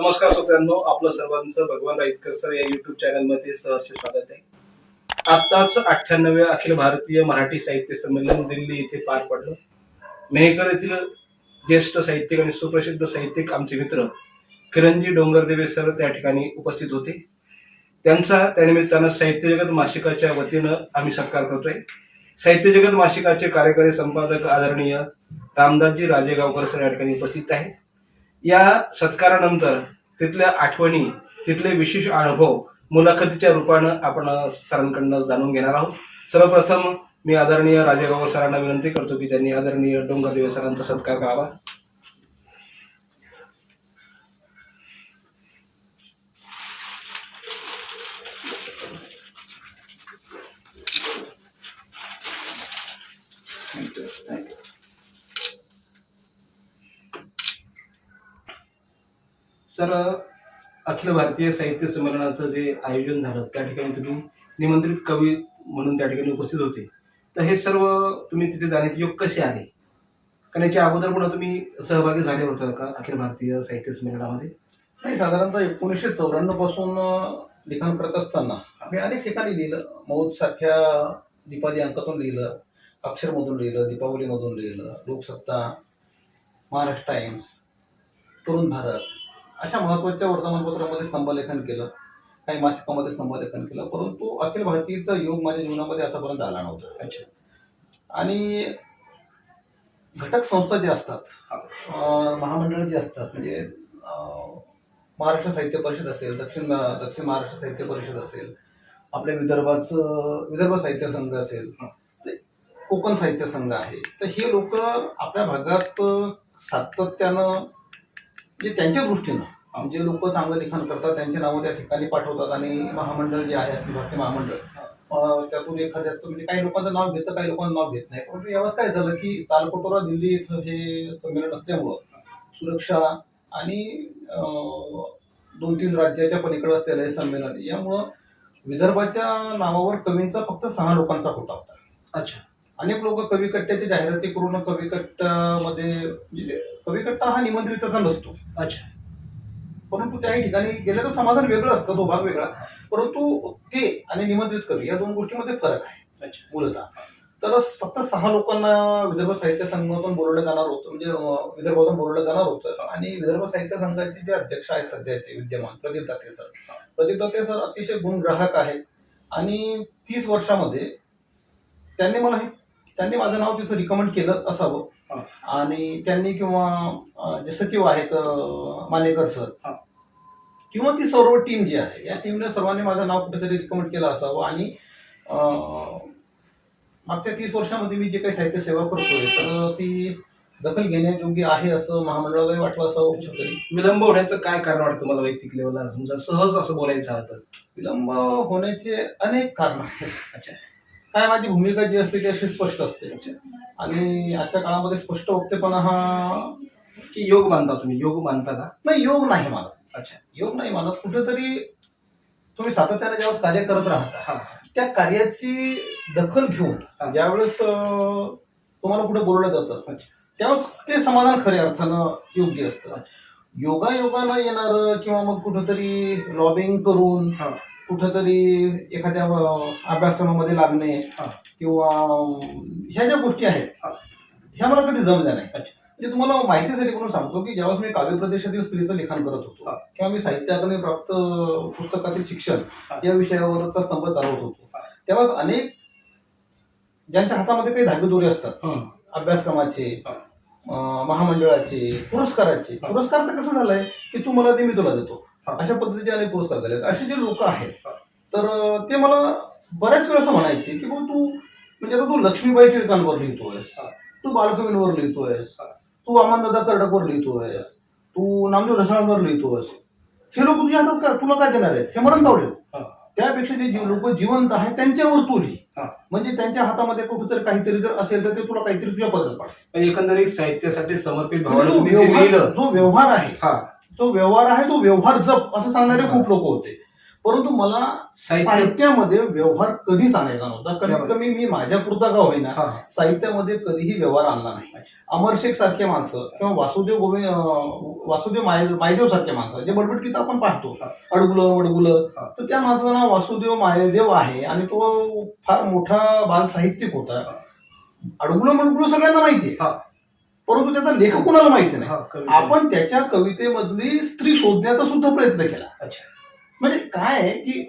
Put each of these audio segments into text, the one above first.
नमस्कार श्रोत्यांनो आपलं सर्वांचं भगवान राईतकर सर या युट्यूब चॅनलमध्ये सहर्ष स्वागत आहे. आत्ताच अठ्ठ्याण्णवे अखिल भारतीय मराठी साहित्य संमेलन दिल्ली येथे पार पडलं. मेहकर येथील ज्येष्ठ साहित्यिक आणि सुप्रसिद्ध साहित्यिक आमचे मित्र किरणजी डोंगरदेवे सर त्या ठिकाणी उपस्थित होते. त्यांचा त्यानिमित्तानं साहित्य जगत मासिकाच्या वतीनं आम्ही सत्कार करतोय. साहित्य जगत मासिकाचे कार्यकारी संपादक आदरणीय रामदासजी राजेगावकर सर या ठिकाणी उपस्थित आहेत. या सत्कारानंतर तिथल्या आठवणी तिथले विशेष अनुभव मुलाखतीच्या रूपानं आपण सरांकडनं जाणून घेणार आहोत. सर्वप्रथम मी आदरणीय राजेगाव सरांना विनंती करतो की त्यांनी आदरणीय डोंगरदेव सरांचा सत्कार करावा. सर अखिल भारतीय साहित्य संमेलनाचं जे आयोजन झालं त्या ठिकाणी तुम्ही निमंत्रित कवी म्हणून त्या ठिकाणी उपस्थित होते. तर हे सर्व तुम्ही तिथे जाण्याचे योग कसे आले कारण याच्या अगोदर पुन्हा तुम्ही सहभागी झाले होता का अखिल भारतीय साहित्य संमेलनामध्ये? नाही साधारणतः एकोणीसशे चौऱ्याण्णवपासून लिखाण करत असताना मी अनेक ठिकाणी लिहिलं. मौत सारख्या दीपादी अंकातून लिहिलं अक्षरमधून लिहिलं दीपावलीमधून लिहिलं लोकसत्ता महाराष्ट्र टाइम्स तरुण भारत अशा महत्त्वाच्या वर्तमानपत्रामध्ये स्तंभलेखन केलं. काही मासिकामध्ये स्तंभलेखन केलं. परंतु अखिल भारतीयचा योग माझ्या जीवनामध्ये आतापर्यंत आला नव्हता. अच्छा. आणि घटक संस्था ज्या असतात महामंडळ जे असतात म्हणजे महाराष्ट्र साहित्य परिषद असेल दक्षिण दक्षिण महाराष्ट्र साहित्य परिषद असेल आपल्या विदर्भाचं विदर्भ साहित्य संघ असेल कोकण साहित्य संघ आहे. तर हे लोक आपल्या भागात सातत्यानं म्हणजे त्यांच्या दृष्टीनं जे लोक चांगलं लिखाण करतात त्यांचे नावं त्या ठिकाणी पाठवतात आणि महामंडळ जे आहे अखिल भारतीय महामंडळ त्यातून एखाद्याचं म्हणजे काही लोकांचं नाव घेतं काही लोकांचं नाव घेत नाही. परंतु यावेळेस काय झालं की तालकोटोरा दिल्ली इथं हे संमेलन असल्यामुळं सुरक्षा आणि दोन तीन राज्याच्या पलीकडे असलेलं हे संमेलन यामुळं विदर्भाच्या नावावर कवींचा फक्त सहा लोकांचा कोटा होता. अच्छा. अनेक लोक कविकट्ट्याची जाहिराती करून कविकट्ट्यामध्ये म्हणजे कविकट्टा हा निमंत्रिताचा नसतो. अच्छा. परंतु त्याही ठिकाणी गेल्याचं समाधान वेगळं असतं तो भाग वेगळा. परंतु ते आणि निमंत्रित कवी या दोन गोष्टीमध्ये फरक आहे अच्छा. मूलतः. तर फक्त सहा लोकांना विदर्भ साहित्य संघातून बोलवलं जाणार होतं म्हणजे विदर्भातून बोलवलं जाणार होतं. आणि विदर्भ साहित्य संघाचे जे अध्यक्ष आहेत सध्याचे विद्यमान प्रदीप दाते सर. प्रदीप दाते सर अतिशय गुणग्राहक आहेत. आणि तीस वर्षामध्ये त्यांनी मला हे त्यांनी माझं नाव तिथं रिकमेंड केलं असावं. आणि त्यांनी किंवा जे सचिव आहेत मानेकर सर. किंवा ती सर्व टीम जी आहे या टीमने सर्वांनी माझं नाव कुठेतरी रिकमेंड केलं असावं. आणि मागच्या तीस वर्षामध्ये मी जे काही साहित्य सेवा करतोय तर ती दखल घेण्यायोग्य आहे असं महामंडळालाही वाटलं असावं कुठेतरी. विलंब होण्याचं काय कारण वाटतं मला वैयक्तिक लेवलला सहज असं बोलायचं आहे तर. विलंब होण्याचे अनेक कारण आहेत. अच्छा. काय माझी भूमिका जी असते ती अशी स्पष्ट असते. अच्छा आणि आजच्या काळामध्ये स्पष्ट वक्तेपणा हा की योग मानता तुम्ही? योग मानता का? नाही योग नाही मानत. अच्छा. योग नाही मानत. कुठेतरी तुम्ही सातत्याने ज्यावेळेस कार्य करत राहता हा. त्या कार्याची दखल. घेऊन ज्यावेळेस तुम्हाला कुठे बोलवलं जातं. त्यावेळेस ते समाधान खऱ्या अर्थानं योग्य असतं. योगा योगानं येणार किंवा मग कुठंतरी लॉबिंग करून कुठंतरी एखाद्या अभ्यासक्रमामध्ये लागणे. किंवा ह्या ज्या गोष्टी आहेत. ह्या मला कधी जमल्या नाही. म्हणजे तुम्हाला माहितीसाठी म्हणून सांगतो की ज्यावेळेस मी काव्य प्रदेशातील स्त्रीचं लिखाण करत होतो. किंवा मी साहित्य अकादमी प्राप्त पुस्तकातील शिक्षण. या विषयावरचा स्तंभ चालवत होतो. त्यावेळेस अनेक ज्यांच्या हातामध्ये काही धागेदोरे असतात हं. अभ्यासक्रमाचे महामंडळाचे पुरस्काराचे. पुरस्कार तर कसं झालंय की तू मला दे मी तुला देतो. अशा पद्धतीचे अनेक पुरस्कार झाले. असे जे लोक आहेत. तर ते मला बऱ्याच वेळा असं म्हणायचे की भाऊ तू म्हणजे आता तू लक्ष्मीबाई टिळकांवर लिहितोयस. तू बालकवींवर लिहितोयस. तू अमानदादा कर्डकवर लिहितोयस तू नामदेव ढसाळांवर लिहितोयस हे लोक तुझ्या हातात का तुला काय देणार आहेत हे मरण हा. त्यापेक्षा जे लोक जिवंत आहेत त्यांच्यावर तू लिही. म्हणजे त्यांच्या हातामध्ये कुठेतरी काहीतरी जर असेल तर ते तुला काहीतरी तुझ्या पदरात म्हणजे एकंदरीत साहित्यासाठी समर्पित म्हणजे जे व्यवहार आहे जो व्यवहार आहे तो व्यवहार जप असं सांगणारे खूप लोक होते परंतु मला साहित्य- साहित्यामध्ये व्यवहार कधीच आणायचा नव्हता कमीत बरोबर. कमी मी माझ्या पुरता का होईना हा. साहित्यामध्ये कधीही व्यवहार आणला नाही अमर शेख सारखे माणसं किंवा वासुदेव गोविंद अं, वासुदेव माय मायदेव सारखे माणसं जे बडबड गीत आपण पाहतो हा. अडगुलं वडगुलं हा. तर त्या माणसाचं नाव वासुदेव मायदेव आहे आणि तो फार मोठा बाल साहित्यिक होता अडगुलं मडगुलं सगळ्यांना माहिती आहे. परंतु त्याचा लेखक कोणाला माहिती नाही. आपण त्याच्या कवितेमधली स्त्री शोधण्याचा सुद्धा प्रयत्न केला. अच्छा. म्हणजे काय आहे की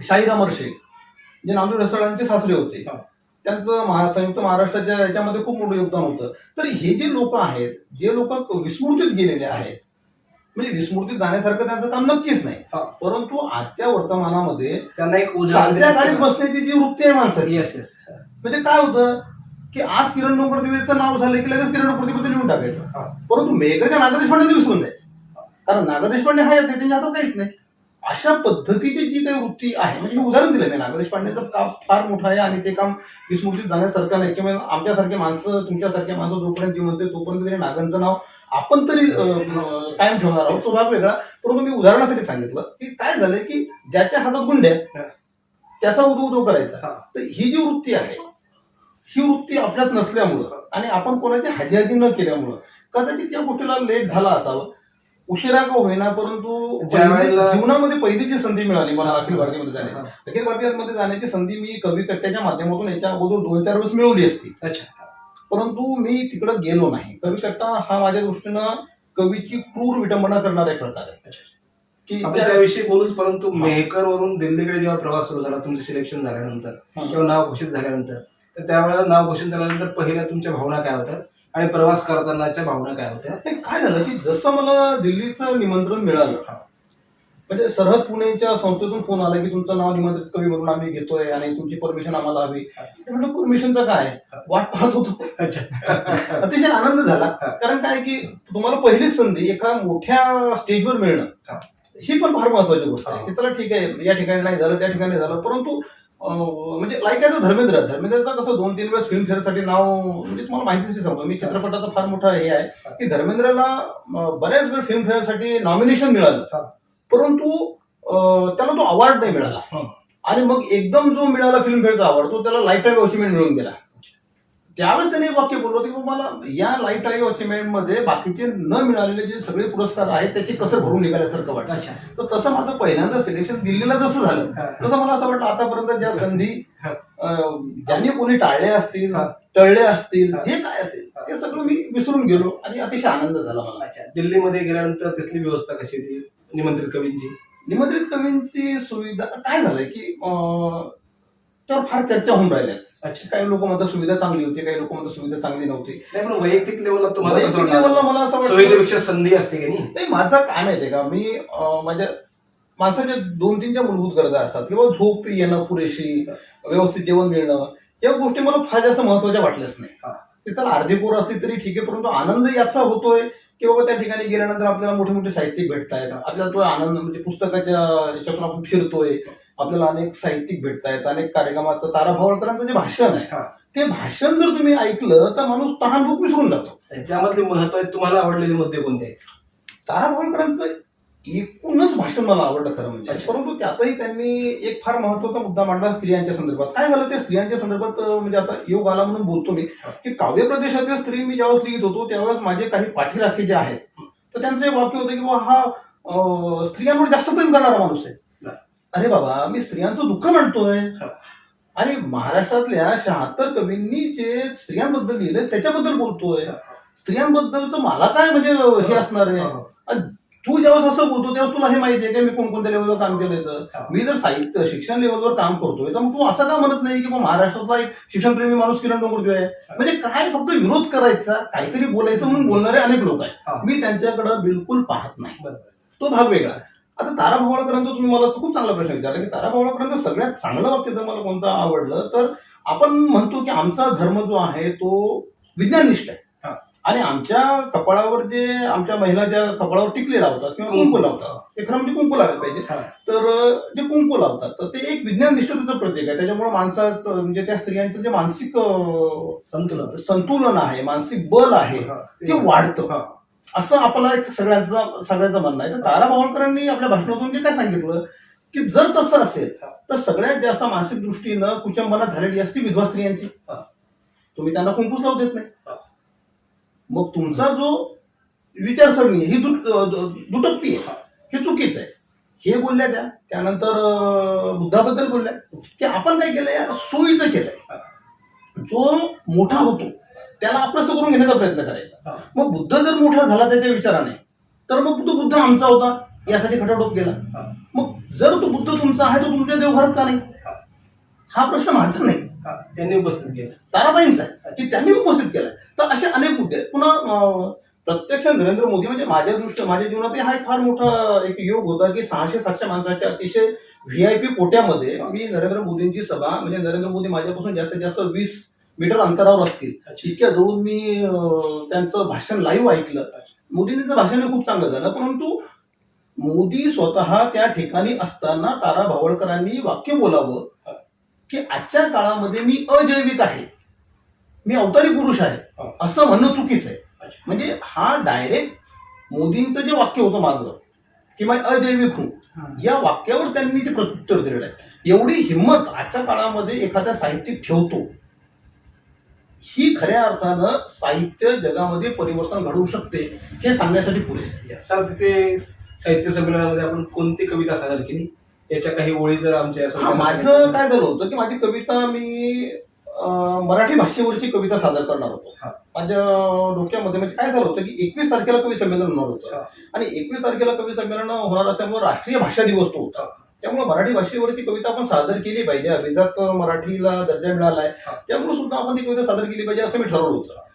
शाहीर अमर शेख जे नामदेव ढसाळांचे सासरे होते. त्यांचं संयुक्त महाराष्ट्राच्या याच्यामध्ये खूप मोठं योगदान होतं. तर हे जे लोक आहेत जे लोक विस्मृतीत गेलेले आहेत म्हणजे विस्मृतीत जाण्यासारखं त्यांचं काम नक्कीच नाही. हा. परंतु आजच्या वर्तमानामध्ये त्यांना एक उदाहरण चालत्या गाडीत बसण्याची जी वृत्ती आहे माणसाची येस येस म्हणजे काय होतं? की आज किरण डोंगर दिवेचं नाव झालं की लगेच किरण डोंगर दिवेचं लिहून टाकायचं. परंतु मेघराच्या नागा देशपांडे विसरून जायचं. कारण नागा देशपांडे हा येत नाही त्यांच्या हातात काहीच नाही. अशा पद्धतीची जी काही वृत्ती आहे म्हणजे हे उदाहरण दिलं मी. नागा देशपांडेचं काम फार मोठं आहे आणि ते काम विस्मृतीत जाण्यासारखं नाही. किंवा आमच्यासारखे माणसं तुमच्यासारखे माणसं जोपर्यंत आहे, तोपर्यंत तरी नागांचं नाव आपण तरी कायम ठेवणार आहोत. तो भाग वेगळा. परंतु मी उदाहरणासाठी सांगितलं की काय झालंय की ज्याच्या हातात गुंड्या. त्याचा उदो उदो करायचा. तर ही जी वृत्ती आहे ही वृत्ती आपल्यात नसल्यामुळं आणि आपण कोणाची हाजी न केल्यामुळं कदाचित या गोष्टीला लेट झाला असावं उशिरा का होईना परंतु जीवनामध्ये पहिली जी संधी मिळाली मला अखिल भारतीयमध्ये. जाण्याची अखिल भारतीयमध्ये जाण्याची संधी मी कवी कट्ट्याच्या माध्यमातून याच्या अगोदर दोन चार वेळेस मिळवली असती अच्छा परंतु मी तिकडं गेलो नाही कवी कट्टा हा माझ्या दृष्टीनं कवीची क्रूर विटंबना करणारा एक प्रकार आहे. की त्याविषयी बोलूच परंतु. मेहकर वरून दिल्लीकडे जेव्हा प्रवास सुरू झाला तुमचं सिलेक्शन झाल्यानंतर. किंवा नाव घोषित झाल्यानंतर तर त्यावेळेला नाव घोषित झाल्यानंतर पहिल्या तुमच्या भावना काय होत्या? आणि प्रवास करतानाच्या भावना काय होत्या? नाही, काय झालं की जसं मला दिल्लीचं निमंत्रण मिळालं. म्हणजे सरहद पुणेच्या संस्थेतून फोन आला की तुमचं नाव निमंत्रित कवी म्हणून आम्ही घेतोय आणि तुमची परमिशन आम्हाला हवी. मी म्हटलं परमिशनचं काय वाट पाहत होतो. अच्छा. अतिशय आनंद झाला. कारण काय की तुम्हाला पहिलीच संधी एका मोठ्या स्टेजवर मिळणं हा. पण फार महत्वाची गोष्ट आहे. की चला ठीक आहे या ठिकाणी नाही झालं त्या ठिकाणी झालं परंतु म्हणजे लाईक ॲज धर्मेंद्र. धर्मेंद्रचं कसं दोन तीन वेळेस फिल्मफेअरसाठी नाव म्हणजे तुम्हाला माहितीच सांगतो मी चित्रपटाचा फार मोठा हे आहे की धर्मेंद्रला अं, बऱ्याच वेळ फिल्मफेअरसाठी नॉमिनेशन मिळालं. परंतु अं, त्याला तो अवॉर्ड नाही मिळाला. आणि मग एकदम जो मिळाला फिल्मफेअरचा अवॉर्ड तो त्याला लाईफ टाईम अचिव्हमेंट मिळून गेला. त्यावेळेस त्याने एक वाक्य बोललं होतं की मला या लाईफ टाईम अचिव्हमेंटमध्ये बाकीचे न मिळालेले जे सगळे पुरस्कार आहेत त्याची कसं भरून निघाल्यासारखं वाटतं तर तसं माझं पहिल्यांदा सिलेक्शन दिल्लीला जसं झालं. तसं मला असं वाटलं आतापर्यंत ज्या संधी ज्यांनी कोणी टाळले असतील. टळले असतील हा. जे काय असेल. ते सगळं मी विसरून गेलो आणि अतिशय आनंद झाला मला दिल्लीमध्ये गेल्यानंतर तिथली व्यवस्था कशी होती निमंत्रित कवींची निमंत्रित कवींची सुविधा काय झालंय की त्यावर फार चर्चा होऊन राहिल्यात. अच्छा. काही लोक म्हणतात सुविधा चांगली होती काही लोक म्हणतात सुविधा चांगली नव्हती. नाही पण वैयक्तिक लेवलला तुम्हाला कसं वैयक्तिक लेवलला वाटलं? मला असं वाटतं सुविधेपेक्षा संधी असते की नाही? नाही माझं काय माहितीये का? मी अं, माझ्या माणसाच्या दोन तीन ज्या मूलभूत गरजा असतात किंवा झोप येणं पुरेशी व्यवस्थित जेवण मिळणं या गोष्टी मला फार जास्त महत्त्वाच्या वाटल्याच नाही. हा. की चला अर्धी पोरं असली तरी ठीक आहे परंतु आनंद याचा होतोय की बाबा त्या ठिकाणी गेल्यानंतर आपल्याला मोठे मोठे साहित्यिक भेटतायत आपल्याला तो आनंद म्हणजे पुस्तकाच्या याच्यातून आपण फिरतोय आपल्याला अनेक साहित्यिक भेटतायत अनेक कार्यक्रमाचं तारा भावळकरांचं जे भाषण आहे हा. ते भाषण जर तुम्ही ऐकलं तर माणूस तहानभूक विसरून जातो त्यामधले महत्त्व आहेत तुम्हाला आवडलेले मुद्दे कोणते आहेत तारा भावळकरांचं एकूणच भाषण मला आवडलं खरं म्हणजे. परंतु त्यातही त्यांनी एक फार महत्त्वाचा मुद्दा मांडला स्त्रियांच्या संदर्भात काय झालं त्या स्त्रियांच्या संदर्भात म्हणजे आता योग आला म्हणून बोलतो मी की काव्य प्रदेशातील स्त्री मी ज्यावेळेस लिहित होतो त्यावेळेस माझे काही पाठीराखे जे आहेत तर त्यांचं एक वाक्य होतं की बाबा हा स्त्रियांवर जास्त प्रेम करणारा माणूस आहे. अरे बाबा मी स्त्रियांचं दुःख हा. आणि महाराष्ट्रातल्या शहात्तर कवींनी जे स्त्रियांबद्दल लिहिलंय त्याच्याबद्दल बोलतोय. स्त्रियांबद्दलचं मला काय म्हणजे हे असणार आहे. तू जेव्हा असं बोलतो तेव्हा तुला हे माहिती आहे की मी कोणकोणत्या लेवलवर काम केलंय तर. मी जर साहित्य शिक्षण लेवलवर काम करतोय तर मग तू असं का म्हणत नाही की मग महाराष्ट्रातला एक शिक्षणप्रेमी माणूस किरण डोंगरदेव आहे म्हणजे काय फक्त विरोध करायचा काहीतरी बोलायचं म्हणून बोलणारे अनेक लोक आहेत. मी त्यांच्याकडे बिलकुल पाहत नाही. तो भाग वेगळा आता तारा भोवळकरांचा तुम्ही मला खूप चांगला प्रश्न विचारला की तारा भोवळकरांचं सगळ्यात चांगलं वाक्य जर मला कोणतं आवडलं तर आपण म्हणतो की आमचा धर्म जो आहे तो विज्ञाननिष्ठ. आहे आणि आमच्या कपाळावर जे आमच्या महिला ज्या कपाळावर टिकले लावतात किंवा कुंकू लावतात ते खरं म्हणजे कुंकू लावायला पाहिजे. तर जे कुंकू लावतात तर ते एक विज्ञान निष्ठतेचं प्रतीक आहे त्याच्यामुळे माणसाचं म्हणजे त्या स्त्रियांचं जे मानसिक संतुलन संतुलन आहे मानसिक बल आहे. ते वाढतं. असं आपला एक सगळ्यांचं सगळ्यांचं म्हणणं आहे. तर तारा भावळकरांनी आपल्या भाषणातून जे काय सांगितलं की जर तसं असेल तर सगळ्यात जास्त मानसिक दृष्टीनं कुचंबना झालेली असती विधवा स्त्रियांची. तुम्ही त्यांना कुंकूस लावू देत नाही. मग तुमचा जो विचारसरणी ही दुटप्पी आहे हे चुकीचं आहे. हे बोलल्या त्या त्यानंतर बुद्धाबद्दल बोलल्या की आपण काय केलंय? सोयीचं केलंय. जो मोठा होतो त्याला आपलंसं करून घेण्याचा प्रयत्न करायचा. मग बुद्ध जर मोठा झाला त्याच्या विचाराने तर मग तो बुद्ध आमचा होता यासाठी खटाटोप केला. मग जर तो बुद्ध तुमचा आहे तो तुमच्या देवघरात का नाही? हा. प्रश्न माझा नाही. त्यांनी उपस्थित केलं. ताराबाईंचा की त्यांनी उपस्थित केलाय तर असे अनेक मुद्दे. पुन्हा प्रत्यक्ष नरेंद्र मोदी म्हणजे माझ्या दृष्टी माझ्या जीवनात हा एक फार मोठा एक योग होता की सहाशे सातशे माणसाच्या अतिशय व्ही आय पी कोट्यामध्ये मी नरेंद्र मोदींची सभा म्हणजे नरेंद्र मोदी माझ्यापासून जास्तीत जास्त वीस मीटर अंतरावर असतील. इतक्या जवळून मी त्यांचं भाषण लाईव्ह ऐकलं. मोदींचं भाषण हे खूप चांगलं झालं. परंतु मोदी स्वतः त्या ठिकाणी असताना तारा भावळकरांनी वाक्य बोलावं की आजच्या काळामध्ये मी अजैविक आहे. मी अवतारी पुरुष आहे. असं म्हणणं चुकीचं आहे. म्हणजे हा डायरेक्ट मोदींचं जे वाक्य होतं मागं की मी अजैविक हूं. या वाक्यावर त्यांनी ते प्रत्युत्तर दिलेलं आहे. एवढी हिंमत आजच्या काळामध्ये एखादा साहित्यिक ठेवतो ही खऱ्या अर्थानं साहित्य जगामध्ये परिवर्तन घडवू शकते हे सांगण्यासाठी पुरेसे. सर तिथे साहित्य संमेलनामध्ये आपण कोणती कविता सादर केली त्याच्या काही ओळी जर आमच्या माझं. काय झालं होतं की माझी कविता मी मराठी भाषेवरची कविता सादर करणार होतो. माझ्या डोक्यामध्ये म्हणजे काय झालं होतं की एकवीस तारखेला कवी संमेलन होणार होतं. आणि एकवीस तारखेला कवी संमेलन होणार असल्यामुळे राष्ट्रीय भाषा दिवस तो होता त्यामुळे मराठी भाषेवरची कविता आपण सादर केली पाहिजे अभिजात मराठीला दर्जा मिळालाय हा. त्यामुळे सुद्धा आपण ती कविता सादर केली पाहिजे असं मी ठरवलं होतं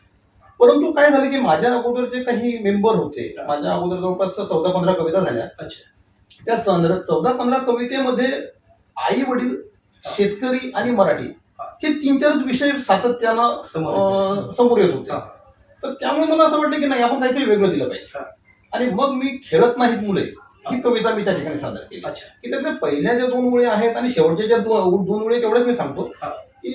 परंतु काय झालं की माझ्या अगोदर जे काही मेंबर होते. माझ्या अगोदर जवळपास चौदा पंधरा कविता झाल्या त्या चंद्र चौदा पंधरा कवितेमध्ये आई वडील शेतकरी आणि मराठी हे तीन चारच विषय सातत्यानं समोर येते. होते. तर त्यामुळे मला असं वाटलं की नाही आपण काहीतरी वेगळं दिलं पाहिजे. आणि मग मी खेळत नाहीत मुले ही कविता मी त्या ठिकाणी सादर केली अच्छा की त्यातल्या पहिल्या ज्या दोन ओळी आहेत आणि शेवटच्या ज्या दो- दोन ओळी तेवढ्याच मी सांगतो हा. की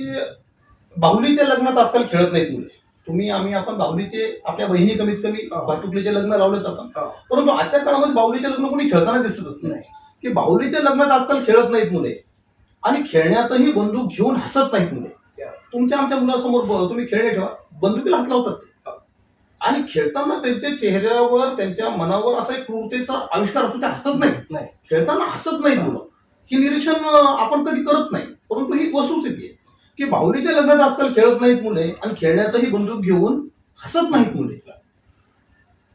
बाहुलीच्या लग्नात आजकाल खेळत नाहीत मुले तुम्ही आम्ही आपण बाहुलीचे आपल्या बहिणी कमीत कमी हा. भातुकलीचे लग्न लावलेत आपण हा. परंतु आजच्या काळामध्ये बाहुलीचे लग्न कोणी खेळताना दिसतच नाही नाही. की बाहुलीच्या लग्नात आजकाल खेळत नाहीत मुले आणि खेळण्यातही बंदूक घेऊन हसत नाहीत मुले. तुमच्या आमच्या मुलासमोर ब- तुम्ही खेळणे ठेवा बंदुकीला हात लावतात ते. आणि खेळताना त्यांच्या चेहऱ्यावर त्यांच्या मनावर असा एक क्रूरतेचा आविष्कार असतो ते हसत नाही. नाही. खेळताना हसत नाहीत मुलं. ही निरीक्षण आपण कधी करत नाही. परंतु ही वस्तुस्थिती आहे की बाहुलीच्या लग्नात आजकाल खेळत नाहीत मुले आणि खेळण्यातही बंदूक घेऊन हसत नाहीत मुले.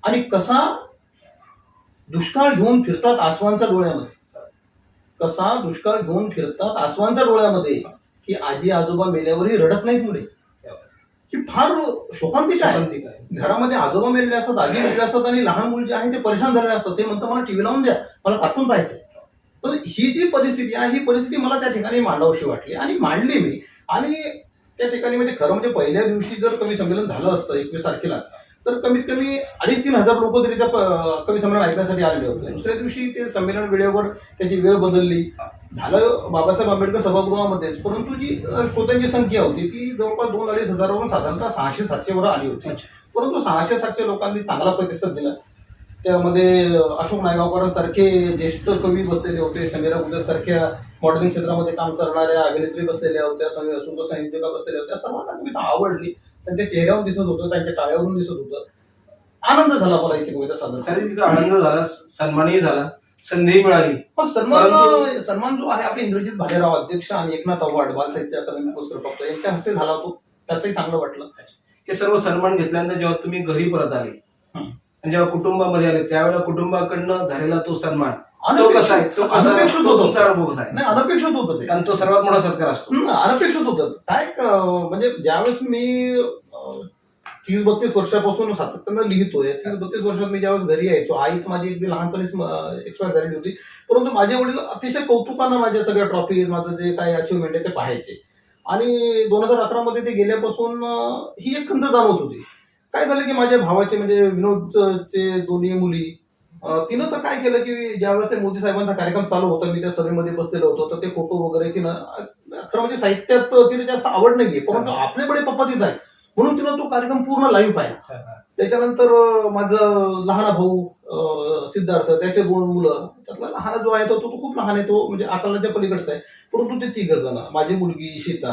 आणि कसा दुष्काळ घेऊन फिरतात आसवांच्या डोळ्यामध्ये. कसा दुष्काळ घेऊन फिरतात आसवांच्या डोळ्यामध्ये की आजी आजोबा मेल्यावरही रडत नाहीत मुले. ही फार शोकांतिक आहे. घरामध्ये आजोबा मेलेले असतात आजी मेलेले असतात आणि लहान मुल जे आहे ते परेशान झालेले असतात. ते म्हणतात मला टीव्ही लावून द्या मला कार्टून पाहायचंय. पण ही जी परिस्थिती आहे ही परिस्थिती मला त्या ठिकाणी मांडावशी वाटली. आणि मांडली मी. आणि त्या ठिकाणी म्हणजे खरं म्हणजे पहिल्या दिवशी जर कवी संमेलन झालं असतं एकवीस तारखेलाच तर कमीत कमी अडीच तीन हजार लोक तरी त्या कवी संमेलन ऐकण्यासाठी आलेले होते. दुसऱ्या दिवशी ते संमेलन वेळेवर त्याची वेळ बदलली. झालं बाबासाहेब आंबेडकर सभागृहामध्येच परंतु जी श्रोत्यांची संख्या होती ती जवळपास दोन अडीच हजारावरून साधारणतः सहाशे सातशेवर आली होती. परंतु सहाशे सातशे लोकांनी चांगला प्रतिसाद दिला. त्यामध्ये अशोक नायगावकरांसारखे ज्येष्ठ कवी बसलेले होते समीरा गुजर सारख्या मॉडेलिंग क्षेत्रामध्ये काम करणाऱ्या अभिनेत्री बसलेल्या होत्या सुंदर संहितेका बसलेल्या होत्या सर्वांना कविता आवडली. त्यांच्या चेहऱ्यावर दिसत होतं त्यांच्या टाळ्यावरून दिसत होतं. आनंद झाला मला इथे कविता सादर सारी तिथं आनंद झाला सन्मानही झाला संधी मिळाली. पण सन्मान परंतु- सन्मान जो आहे आपले इंद्रजित भालेराव अध्यक्ष आणि एकनाथ आव्हाड बाल साहित्य अकादमी पुरस्कार प्राप्त यांच्या हस्ते झाला होतो. त्याचंही चांगलं वाटलं. हे सर्व सन्मान घेतल्यानंतर जेव्हा तुम्ही घरी परत आले हं. आणि जेव्हा कुटुंबामध्ये आले त्यावेळेला कुटुंबाकडनं झालेला तो सन्मान तो अनपेक्षित- कसा आहे तो कसा अनपेक्षित तो होतं. तुमचा अनुभव कसा आहे. नाही अनपेक्षित होतं ते. कारण तो सर्वात मोठा सत्कार असतो. हम्म, अनपेक्षित होतं. काय क- म्हणजे ज्यावेळेस मी तीस बत्तीस वर्षापासून सातत्यानं लिहितोय तीस बत्तीस वर्षात मी ज्यावेळेस घरी यायचो आई तर माझी अगदी लहानपणीच एक्सपायर झालेली होती. परंतु माझे वडील अतिशय कौतुकानं माझ्या सगळ्या ट्रॉफी माझं जे काही अचिव्हमेंट आहे ते पाहायचे. आणि दोन हजार अकरा मध्ये ते गेल्यापासून अं, ही एक खंत जाणवत होती. काय झालं की माझ्या भावाचे म्हणजे विनोदचे दोन्ही मुली तिनं तर काय केलं की ज्यावेळेस ते मोदी साहेबांचा कार्यक्रम चालू होता मी त्या सभेमध्ये बसलेलो होतो तर ते फोटो वगैरे तिनं खरं म्हणजे साहित्यात तिला जास्त आवड नाहीये परंतु आपले बडे पप्पा तिथं आहे म्हणून तिनं तो कार्यक्रम पूर्ण लाईव्ह पाहिला. त्याच्यानंतर माझं लहान भाऊ सिद्धार्थ त्याचे दोन मुलं त्यातला लहान जो आहे तो तो खूप लहान आहे तो म्हणजे आकलनाच्या पलीकडचा आहे. परंतु ते तिघ जण माझी मुलगी सीता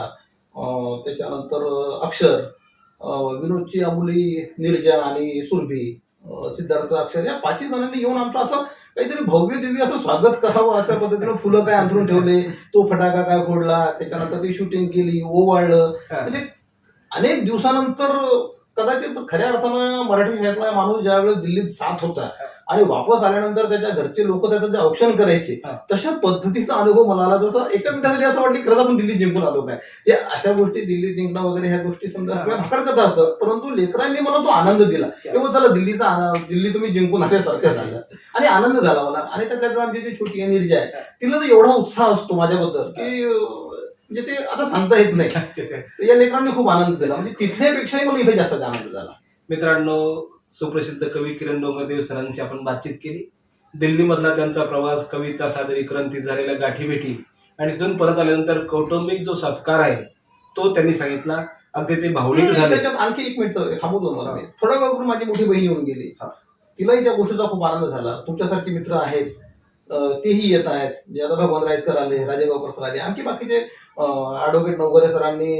अं, त्याच्यानंतर अक्षर विनोदची अमुली निर्जा आणि सुरभी सिद्धार्थ अक्षर या पाचही जणांनी येऊन आमचं असं काहीतरी भव्य दिव्य असं स्वागत करावं अशा पद्धतीनं फुलं काय अंतरून ठेवले तो फटाका काय फोडला त्याच्यानंतर ती शूटिंग केली ओवाळलं. म्हणजे अनेक दिवसानंतर कदाचित खऱ्या अर्थानं मराठी शाळेतला माणूस ज्यावेळेस दिल्लीत जात होता आणि वापस आल्यानंतर त्याच्या घरचे लोक त्याचं जे औक्षण करायचे हा. तशा पद्धतीचा अनुभव मला आला जसं एका मिनिटासाठी असं वाटतं की खरंच आपण दिल्ली जिंकून आलो काय? या अशा गोष्टी दिल्ली जिंकणं वगैरे ह्या गोष्टी समजा सगळ्या भाकड कथा असतात परंतु लेकरांनी मला तो आनंद दिला. तेव्हा चला दिल्लीचा दिल्ली तुम्ही जिंकून आल्यासारखं झालं. आणि आनंद झाला मला. आणि त्यातल्या त्यात आमची जी छोटी निर्जा आहे तिला तर एवढा उत्साह असतो माझ्याबद्दल की म्हणजे ते आता सांगता येत नाही. तर या लेकरांनी खूप आनंद दिला. म्हणजे तिथल्यापेक्षाही मला इथे जास्त आनंद झाला. मित्रांनो सुप्रसिद्ध कवी किरण डोंगरदेव सरांशी आपण बातचीत केली. दिल्लीमधला त्यांचा प्रवास कविता सादरीकरण ती झालेल्या गाठीभेटी आणि इथून परत आल्यानंतर कौटुंबिक जो सत्कार आहे तो त्यांनी सांगितला. अगदी ते भावनिक झाले. त्याच्यात आणखी एक मिनिट थांबवतो मला. थोड्या वेळापूर्वी माझी मोठी बहीण येऊन गेली. तिलाही त्या गोष्टीचा खूप आनंद झाला. तुमच्यासारखे मित्र आहेत. तेही येत आहेत. म्हणजे आता भगवान रायतकर आले राजेगावकर सर आले. आणखी बाकीचे ऍडव्होकेट नवगरे सरांनी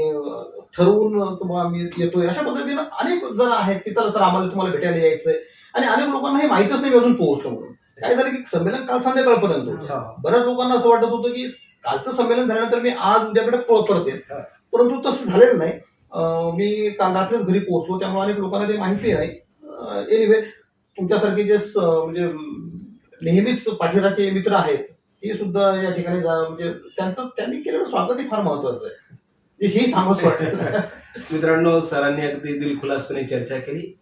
ठरवून बुवा आम्ही येतोय. अशा पद्धतीनं अनेक जण आहेत की चला सर आम्हाला तुम्हाला भेटायला यायचंय. आणि अनेक लोकांना हे माहितच नाही अजून पोहोचलो म्हणून. काय झालं की संमेलन काल संध्याकाळपर्यंत होतं. बऱ्याच लोकांना असं वाटत होतं की कालचं संमेलन झाल्यानंतर मी आज उद्याकडे परत. परंतु तसं झालेलं नाही. मी काल रात्रीच घरी पोहोचलो. त्यामुळे अनेक लोकांना ते माहिती नाही. एनिवे तुमच्यासारखे जे म्हणजे नेहमीच पाठीराचे मित्र आहेत ते सुद्धा या ठिकाणी जा म्हणजे त्यांचं त्यांनी केलेलं स्वागतही फार महत्वाचं आहे. म्हणजे हे सांगत मित्रांनो सरांनी अगदी दिलखुलासपणे चर्चा केली.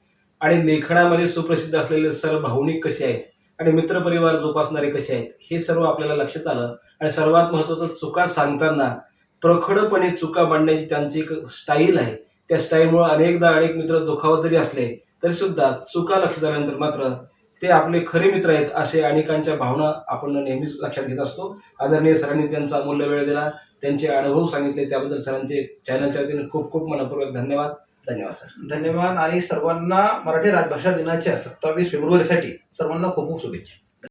आणि लेखनामध्ये सुप्रसिद्ध असलेले सर भावनिक कसे आहेत? आणि मित्रपरिवार जोपासणारे कसे आहेत? हे सर्व आपल्याला लक्षात आलं. आणि सर्वात महत्वाचं चुका सांगताना प्रखडपणे चुका मांडण्याची त्यांची एक स्टाईल आहे. त्या स्टाईलमुळे अनेकदा अनेक मित्र दुखावत जरी असले तरी सुद्धा चुका लक्षात आल्यानंतर मात्र ते आपले खरे मित्र आहेत असे अनेकांच्या भावना आपण नेहमीच लक्षात घेत असतो. आदरणीय सरांनी त्यांचा अमूल्य वेळ दिला. त्यांचे अनुभव सांगितले. त्याबद्दल सरांचे चॅनलच्या वतीने खूप खूप मनपूर्वक धन्यवाद. धन्यवाद सर. धन्यवाद आणि सर्वांना मराठी राजभाषा दिनाच्या सत्तावीस फेब्रुवारीसाठी सर्वांना खूप खूप शुभेच्छा.